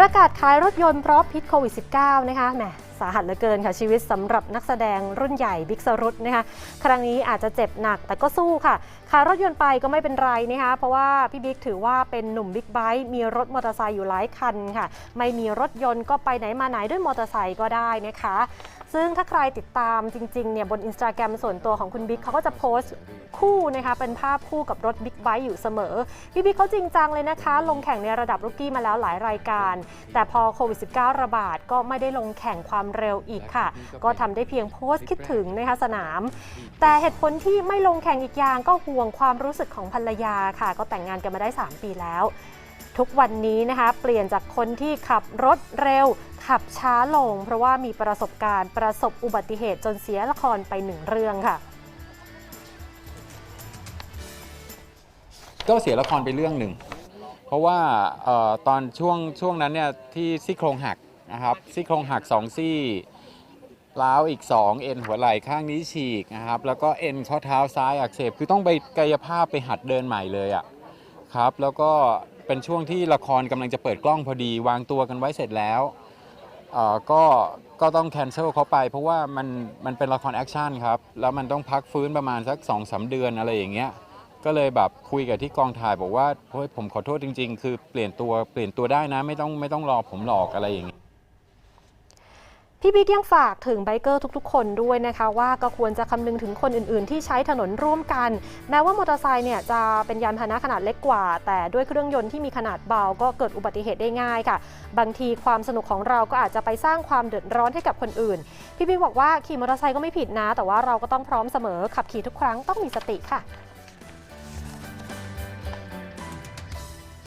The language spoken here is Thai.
ประกาศขายรถยนต์เพราะพิษโควิด -19 นะคะแหมสาหัสเหลือเกินค่ะชีวิตสำหรับนักแสดงรุ่นใหญ่บิ๊กสรุตนะคะครั้งนี้อาจจะเจ็บหนักแต่ก็สู้ค่ะขายรถยนต์ไปก็ไม่เป็นไรนะคะเพราะว่าพี่บิ๊กถือว่าเป็นหนุ่มบิ๊กไบค์มีรถมอเตอร์ไซค์อยู่หลายคันค่ะ ไม่มีรถยนต์ก็ไปไหนมาไหนด้วยมอเตอร์ไซค์ก็ได้นะคะ ซึ่งถ้าใครติดตามจริงๆเนี่ยบนอินสตาแกรมส่วนตัวของคุณบิ๊กเขาก็จะโพสต์คู่นะคะเป็นภาพคู่กับรถบิ๊กไบค์อยู่เสมอ พี่บิ๊กเขาจริงจังเลยนะคะ ลงแข่งในระดับรุกกี้มาแล้วหลายรายการ แต่พอโควิด -19 ระบาดก็ไม่ได้ลงแข่งความเร็วอีกค่ะ ก็ทำได้เพียงโพสต์คิดถึงนะคะสนาม แต่เหตุผลที่ไม่ลงแข่งอีกอย่างก็ห่วงความรู้สึกของภรรยาค่ะ ก็แต่งงานกันมาได้ 3 ปีแล้ว ทุกวันนี้นะคะเปลี่ยนจากคนที่ขับรถเร็ว ขับช้าลง เพราะว่ามีประสบการณ์ประสบอุบัติเหตุจนเสียละครไปหนึ่งเรื่องค่ะ ก็เสียละครไปเรื่องหนึ่ง เพราะว่าเออตอนช่วงช่วงนั้นเนี่ยที่ซี่โครงหักนะครับซี่โครงหักสองซี่ล้าวอีก 2 เอ็นหัวไหล่ข้างนี้ฉีกนะครับ แล้วก็เอ็นข้อเท้าซ้ายอักเสบคือต้องไปกายภาพไปหัดเดินใหม่เลยอะครับ แล้วก็เป็นช่วงที่ละครกำลังจะเปิดกล้องพอดี วางตัวกันไว้เสร็จแล้ว เอ่อก็ก็ต้องแคนเซิลเขาไปเพราะว่ามันมันเป็นละครแอคชั่นครับ แล้วมันต้องพักฟื้นประมาณสัก2อสเดือนอะไรอย่างเงี้ยก็เลยแบบคุยกับที่กองถ่ายบอกว่าเฮ้ยผมขอโทษจริง ๆ คือเปลี่ยนตัวเปลี่ยนตัวได้นะไม่ต้องไม่ต้องรอผมหลอกอะไรอย่างเงี้ย พี่บิ๊กยังฝากถึงไบเกอร์ทุกๆ คนด้วยนะคะว่าก็ควรจะคำนึงถึงคนอื่นๆ ที่ใช้ถนนร่วมกัน แม้ว่ามอเตอร์ไซค์เนี่ยจะเป็นยานพาหนะขนาดเล็กกว่า แต่ด้วยเครื่องยนต์ที่มีขนาดเบาก็เกิดอุบัติเหตุได้ง่ายค่ะ บางทีความสนุกของเราก็อาจจะไปสร้างความเดือดร้อนให้กับคนอื่น พี่บิ๊กบอกว่าขี่มอเตอร์ไซค์ก็ไม่ผิดนะ แต่ว่าเราก็ต้องพร้อมเสมอขับขี่ทุกครั้งต้องมีสติค่ะ